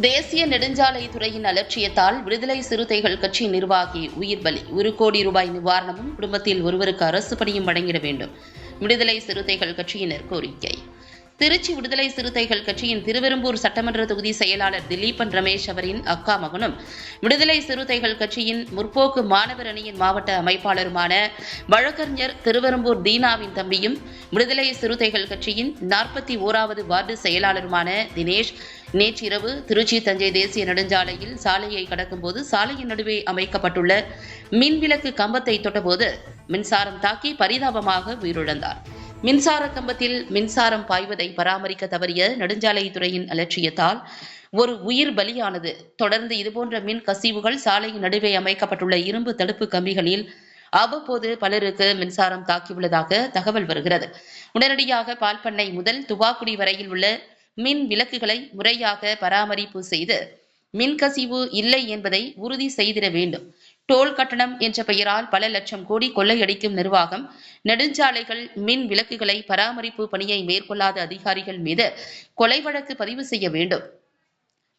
தேசிய நெடுஞ்சாலைத்துறையின் அலட்சியத்தால் விடுதலை சிறுத்தைகள் கட்சி நிர்வாகி உயிர் பலி. ஒரு கோடி ரூபாய் நிவாரணமும் குடும்பத்தில் ஒருவருக்கு அரசு பணியும் வழங்கிட வேண்டும். விடுதலை சிறுத்தைகள் கட்சியினர் கோரிக்கை. திருச்சி விடுதலை சிறுத்தைகள் கட்சியின் திருவெரும்பூர் சட்டமன்ற தொகுதி செயலாளர் திலீபன் ரமேஷ் அவரின் அக்கா மகனும் விடுதலை சிறுத்தைகள் கட்சியின் முற்போக்கு மாணவர் அணியின் மாவட்ட அமைப்பாளருமான வழக்கறிஞர் திருவெரும்பூர் தீனாவின் தம்பியும் விடுதலை சிறுத்தைகள் கட்சியின் நாற்பத்தி ஓராவது வார்டு செயலாளருமான தினேஷ் நேற்றிரவு திருச்சி தஞ்சை தேசிய நெடுஞ்சாலையில் சாலையை கடக்கும்போது சாலையின் நடுவே அமைக்கப்பட்டுள்ள மின்விளக்கு கம்பத்தை தொட்டபோது மின்சாரம் தாக்கி பரிதாபமாக உயிரிழந்தார். மின்சார கம்பத்தில் மின்சாரம் பாய்வதை பராமரிக்க தவறிய நெடுஞ்சாலைத்துறையின் அலட்சியத்தால் ஒரு உயிர் பலியானது. தொடர்ந்து இதுபோன்ற மின் கசிவுகள் சாலையின் நடுவே அமைக்கப்பட்டுள்ள இரும்பு தடுப்பு கம்பிகளில் அவ்வப்போது பலருக்கு மின்சாரம் தாக்கியுள்ளதாக தகவல் வருகிறது. உடனடியாக பால் பண்ணை முதல் துவாக்குடி வரையில் உள்ள மின் விளக்குகளை முறையாக பராமரிப்பு செய்து மின்கசிவு இல்லை என்பதை உறுதி செய்திட வேண்டும். டோல் கட்டணம் என்ற பெயரால் பல லட்சம் கோடி கொள்ளையடிக்கும் நிர்வாகம் நெடுஞ்சாலைகள் மின் விளக்குகளை பராமரிப்பு பணியை மேற்கொள்ளாத அதிகாரிகள் மீது கொலை வழக்கு பதிவு செய்ய வேண்டும்.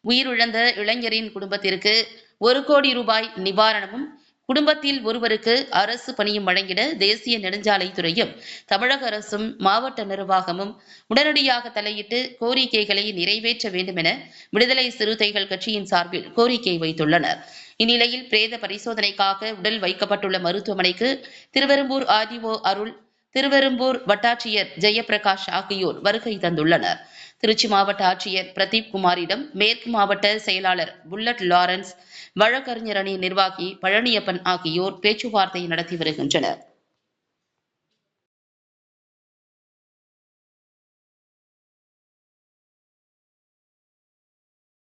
உயிரிழந்த இளைஞரின் குடும்பத்திற்கு ஒரு கோடி ரூபாய் நிவாரணமும் குடும்பத்தில் ஒருவருக்கு அரசு பணியும் வழங்கிட தேசிய நெடுஞ்சாலைத்துறையும் தமிழக அரசும் மாவட்ட நிர்வாகமும் உடனடியாக தலையிட்டு கோரிக்கைகளை நிறைவேற்ற வேண்டும் என விடுதலை சிறுத்தைகள் கட்சியின் சார்பில் கோரிக்கை வைத்துள்ளனர். இந்நிலையில் பிரேத பரிசோதனைக்காக உடல் வைக்கப்பட்டுள்ள மருத்துவமனைக்கு திருவெரும்பூர் ஆதிஓ அருள் திருவெரும்பூர் வட்டாட்சியர் ஜெயபிரகாஷ் ஆகியோர் வருகை தந்துள்ளனர். திருச்சி மாவட்ட ஆட்சியர் பிரதீப் குமாரிடம் மேற்கு மாவட்ட செயலாளர் புல்லட் லாரன்ஸ் வழக்கறிஞர் அணி நிர்வாகி பழனியப்பன் ஆகியோர் பேச்சுவார்த்தை நடத்தி வருகின்றனர்.